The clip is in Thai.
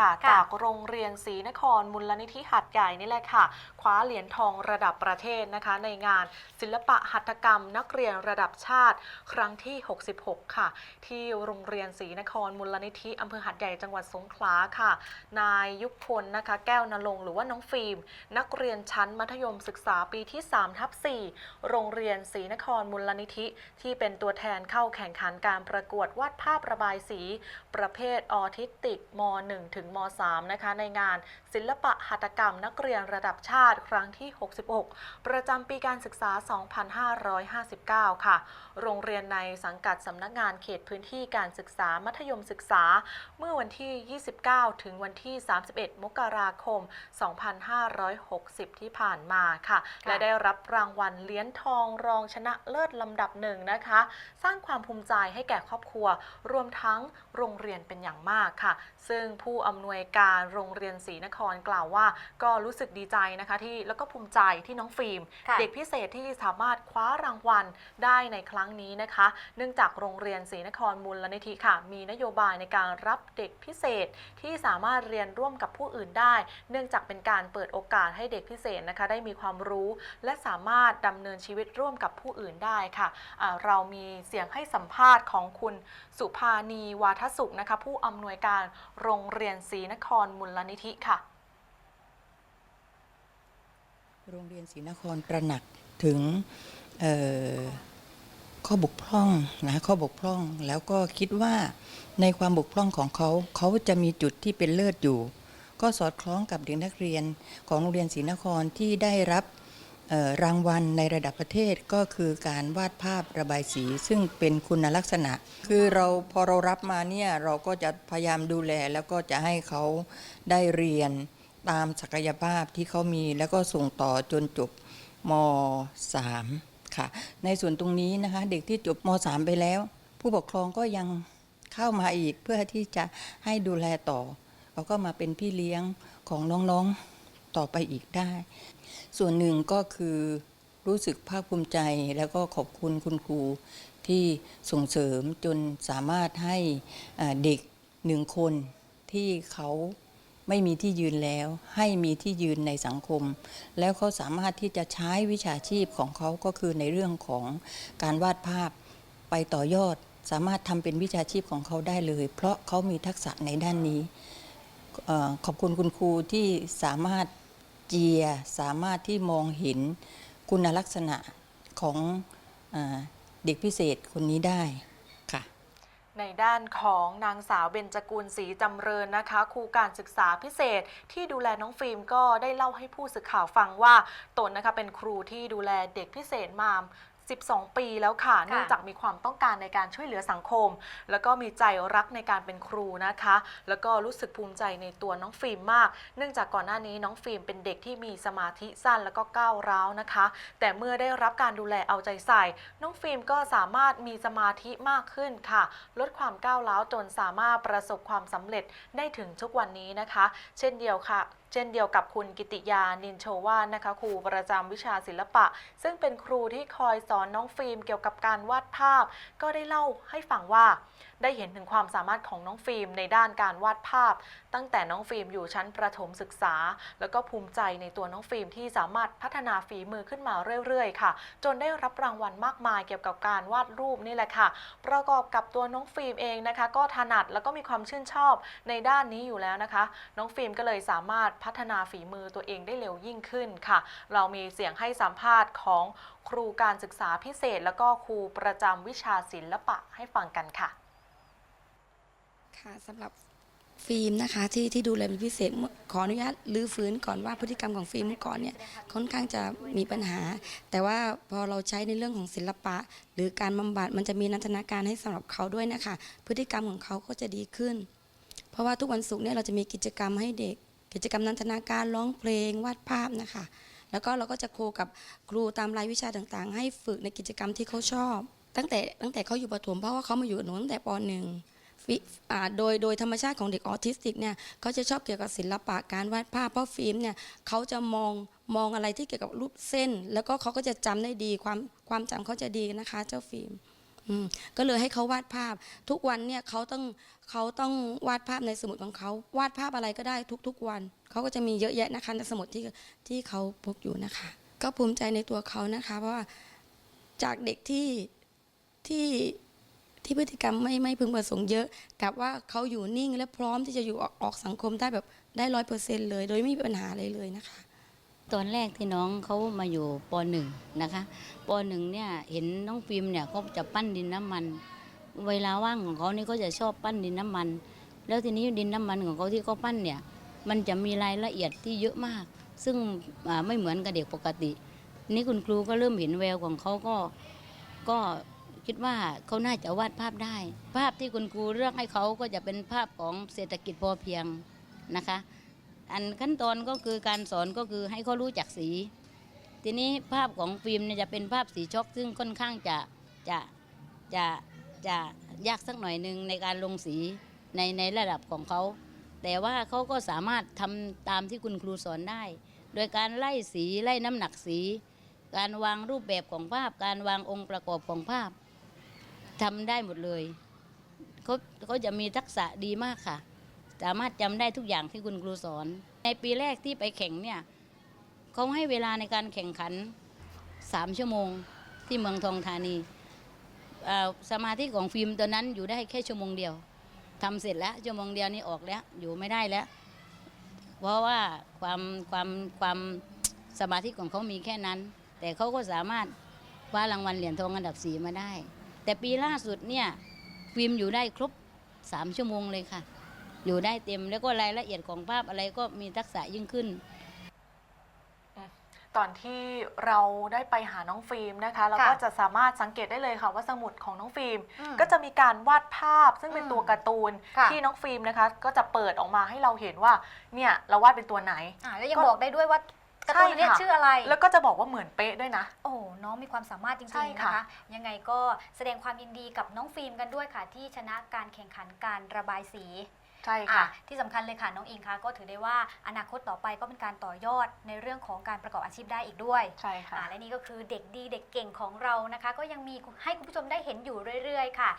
ค่ะค่ะ จากโรงเรียนศรีนครมูลนิธิหัดใหญ่นี่แหละค่ะ คว้าเหรียญทองระดับประเทศนะคะ ในงานศิลปะหัตถกรรม นักเรียนระดับชาติ ครั้งที่ 66 ค่ะ ที่โรงเรียนศรีนครมูลนิธิอำเภอหัดใหญ่จังหวัดสงขลาค่ะ นายยุคพลนะคะ แก้วนรงค์หรือว่าน้องฟิล์มนักเรียนชั้นมัธยมศึกษาปีที่3ทับ4โรงเรียนศรีนครมูลนิธิ ที่เป็นตัวแทนเข้าแข่งขันการประกวดวาดภาพระบายสี ประเภทออทิสติกม .1 ถึงม .3 นะคะในงานศิลปะหัตถกรรมนักเรียนระดับชาติครั้งที่ 66 ประจำปีการศึกษา 2559 ค่ะ โรงเรียนในสังกัดสำนักงานเขตพื้นที่การศึกษามัธยมศึกษา เมื่อวันที่ 29 ถึงวันที่ 31 มกราคม 2560 ที่ผ่านมาค่ะ และได้รับรางวัลเหรียญทองรองชนะเลิศลำดับหนึ่งนะคะ สร้างความภูมิใจให้แก่ครอบครัว รวมทั้งโรงเรียนเป็นอย่างมากค่ะ ซึ่งผู้อำนวยการโรงเรียนศรีนครกล่าวว่า ก็รู้สึกดีใจนะคะที่แล้วก็ภูมิใจที่น้องฟิล์ม ค่ะ เด็กพิเศษที่สามารถคว้ารางวัลได้ในครั้งนี้นะคะ เนื่องจากโรงเรียนศรีนครมูลนิธิค่ะ มีนโยบายในการรับเด็กพิเศษที่สามารถเรียนร่วมกับผู้อื่นได้ เนื่องจากเป็นการเปิดโอกาสให้เด็กพิเศษนะคะ ได้มีความรู้ และสามารถดำเนินชีวิตร่วมกับผู้อื่นได้ค่ะอ่าเรามีเสียงให้สัมภาษณ์ของคุณสุภานีวาทสุขนะคะ ผู้อำนวยการโรงเรียนศรีนครมูลนิธิค่ะ โรงเรียนศรีนครตระหนักถึงข้อบกพร่องนะข้อบกพร่องแล้วก็คิดว่าในความบกพร่องของเขาเขาจะมีจุดที่เป็นเลิศอยู่ ก็สอดคล้องกับเด็กนักเรียนของโรงเรียนศรีนครที่ได้รับ รางวัลในระดับประเทศก็คือการวาดภาพระบายสี ซึ่งเป็นคุณลักษณะ คือเราพอเรารับมาเนี่ยเราก็จะพยายามดูแลแล้วก็จะให้เขาได้เรียนตามศักยภาพที่เขามี แล้วก็ส่งต่อจนจบม .3 ค่ะ ในส่วนตรงนี้นะคะ เด็กที่จบม .3 ไปแล้ว ผู้ปกครองก็ยังเข้ามาอีกเพื่อที่จะให้ดูแลต่อเขาก็มาเป็นพี่เลี้ยงของน้องๆ ต่อไปอีกได้ ส่วนหนึ่งก็คือรู้สึกภาคภูมิใจแล้วก็ขอบคุณคุณครูที่ส่งเสริมจนสามารถให้เด็กหนึ่งคนที่เขาไม่มีที่ยืนแล้ว ให้มีที่ยืนในสังคม แล้วเขาสามารถที่จะใช้วิชาชีพของเขาก็คือในเรื่องของการวาดภาพไปต่อยอด สามารถทำเป็นวิชาชีพของเขาได้เลย เพราะเขามีทักษะในด้านนี้ขอบคุณคุณครูที่สามารถ เจียสามารถที่มองเห็นคุณลักษณะของอเด็กพิเศษคนนี้ได้ค่ะ ในด้านของนางสาวเบญจกูลศรีจำเริญนะคะ ครูการศึกษาพิเศษที่ดูแลน้องฟิล์มก็ได้เล่าให้ผู้สื่อข่าวฟังว่าตนนะคะเป็นครูที่ดูแลเด็กพิเศษมา 12 ปีแล้วค่ะ เนื่องจากมีความต้องการในการช่วยเหลือสังคม แล้วก็มีใจรักในการเป็นครูนะคะ แล้วก็รู้สึกภูมิใจในตัวน้องฟิล์มมาก เนื่องจากก่อนหน้านี้น้องฟิล์มเป็นเด็กที่มีสมาธิสั้นแล้วก็ก้าวร้าวนะคะ แต่เมื่อได้รับการดูแลเอาใจใส่ น้องฟิล์มก็สามารถมีสมาธิมากขึ้นค่ะ ลดความก้าวร้าวจนสามารถประสบความสำเร็จได้ถึงทุกวันนี้นะคะ เช่นเดียวค่ะ เช่นเดียวกับคุณกิติยานินโชวานนะคะครูประจำวิชาศิลปะ ซึ่งเป็นครูที่คอยสอนน้องฟิล์มเกี่ยวกับการวาดภาพ ก็ได้เล่าให้ฟังว่า ได้เห็นถึงความสามารถของน้องฟิล์มในด้านการวาดภาพ ตั้งแต่น้องฟิล์มอยู่ชั้นประถมศึกษา แล้วก็ภูมิใจในตัวน้องฟิล์มที่สามารถพัฒนาฝีมือขึ้นมาเรื่อยๆ ค่ะ จนได้รับรางวัลมากมายเกี่ยวกับการวาดรูปนี่แหละค่ะ ประกอบกับตัวน้องฟิล์มเองนะคะ ก็ถนัดแล้วก็มีความชื่นชอบในด้านนี้อยู่แล้วนะคะ น้องฟิล์มก็เลยสามารถพัฒนาฝีมือตัวเองได้เร็วยิ่งขึ้นค่ะ เรามีเสียงให้สัมภาษณ์ของครูการศึกษาพิเศษ แล้วก็ครูประจำวิชาศิลปะให้ฟังกันค่ะ ค่ะสำหรับฟิล์มนะคะที่ที่ดูแลเป็นพิเศษขออนุญาตลื้อฟื้นก่อนว่าพฤติกรรมของฟิล์มเมื่อก่อนเนี่ยค่อนข้างจะมีปัญหา แต่ว่าพอเราใช้ในเรื่องของศิลปะ หรือการบำบัดมันจะมีนันทนาการให้สำหรับเขาด้วยนะคะ พฤติกรรมของเขาก็จะดีขึ้น เพราะว่าทุกวันศุกร์เนี่ยเราจะมีกิจกรรมให้เด็ก กิจกรรมนันทนาการร้องเพลงวาดภาพนะคะ แล้วก็เราก็จะโคกับครูตามรายวิชาต่างๆ ให้ฝึกในกิจกรรมที่เขาชอบ ตั้งแต่ตั้งแต่เขาอยู่ประถมเพราะว่าเขามาอยู่หนูตั้งแต่ปหนึ่ง ฟิอ่าโดยโดยธรรมชาติของเด็กออทิสติกเนี่ยเขาจะชอบเกี่ยวกับศิลปะการวาดภาพเพราะฟิล์มเนี่ยเขาจะมองมองอะไรที่เกี่ยวกับรูปเส้น แล้วก็เขาก็จะจำได้ดีความความจำเขาจะดีนะคะ เจ้าฟิล์มอืมก็เลยให้เขาวาดภาพ ทุกวันเนี่ยเขาต้องเขาต้องวาดภาพในสมุดของเขาวาดภาพอะไรก็ได้ทุกๆวันเขาก็จะมีเยอะแยะนะคะในสมุดที่ที่เขาพกอยู่นะคะ ก็ภูมิใจในตัวเขานะคะ เพราะว่าจากเด็กที่ที่ ที่พฤติกรรมไม่ไม่พึงประสงค์เยอะกับว่าเขาอยู่นิ่งและพร้อมที่จะอยู่ออกออกสังคมได้แบบได้ร้อยเปอร์เซ็นต์เลย โดยไม่มีปัญหาอะไรเลยนะคะ ตอนแรกที่น้องเขามาอยู่ปหนึ่งนะคะปหนึ่งเนี่ยเห็นน้องฟิล์มเนี่ยเขาจะปั้นดินน้ำมัน เวลาว่างของเขานี่เขาจะชอบปั้นดินน้ำมัน แล้วทีนี้ดินน้ำมันของเขาที่เขาปั้นเนี่ยมันจะมีรายละเอียดที่เยอะมาก ซึ่งไม่เหมือนกับเด็กปกติ นี่คุณครูก็เริ่มเห็นแววของเขาก็ก็ คิดว่าเขาน่าจะวาดภาพได้ ภาพที่คุณครูเลือกให้เขาก็จะเป็นภาพของเศรษฐกิจพอเพียงนะคะ อันขั้นตอนก็คือการสอนก็คือให้เขารู้จักสี ทีนี้ภาพของฟิล์มเนี่ยจะเป็นภาพสีช็อกซึ่งค่อนข้างจะจะจะจะยากสักหน่อยหนึ่งในการลงสีในในระดับของเขา แต่ว่าเขาก็สามารถทำตามที่คุณครูสอนได้ โดยการไล่สีไล่น้ำหนักสี การวางรูปแบบของภาพ การวางองค์ประกอบของภาพ ทำได้หมดเลยเขาเขาจะมีทักษะดีมากค่ะ สามารถจำได้ทุกอย่างที่คุณครูสอน ในปีแรกที่ไปแข่งเนี่ยเขาให้เวลาในการแข่งขันสามชั่วโมงที่เมืองทองธานีสมาธิของฟิล์มตอนนั้นอยู่ได้แค่ชั่วโมงเดียวทำเสร็จแล้วชั่วโมงเดียวนี่ออกแล้วอยู่ไม่ได้แล้ว เพราะว่าความความความสมาธิของเขามีแค่นั้น แต่เขาก็สามารถคว้ารางวัลเหรียญทองอันดับสีมาได้ แต่ปีล่าสุดเนี่ยฟิล์มอยู่ได้ครบสามชั่วโมงเลยค่ะ อยู่ได้เต็มแล้วก็รายละเอียดของภาพอะไรก็มีทักษะยิ่งขึ้น ตอนที่เราได้ไปหาน้องฟิล์มนะคะเราก็ค่ะจะสามารถสังเกตได้เลยค่ะว่าสมุดของน้องฟิล์มอืมก็จะมีการวาดภาพซึ่งเป็นอืมตัวการ์ตูนค่ะ ที่น้องฟิล์มนะคะ ก็จะเปิดออกมาให้เราเห็นว่าเนี่ยเราวาดเป็นตัวไหน อ่าแล้วยังก็ บอกได้ด้วยว่า การ์ตูนอันเนี้ยใช่ค่ะ ชื่ออะไร แล้วก็จะบอกว่าเหมือนเป๊ะด้วยนะ โอ้โหน้องมีความสามารถจใช่ริงๆค่ะนะคะ ยังไงก็แสดงความยินดีกับน้องฟิล์มกันด้วยค่ะ ที่ชนะการแข่งขันการระบายสีใช่อะค่ะที่สำคัญเลยค่ะน้องอิงคะก็ถือได้ว่าอนาคตต่อไปก็เป็นการต่อยอดในเรื่องของการประกอบอาชีพได้อีกด้วยใช่ค่ะ อ่าและนี่ก็คือเด็กดีเด็กเก่งของเรานะคะ ก็ยังมีให้คุณผู้ชมได้เห็นอยู่เรื่อย ๆ ค่ะ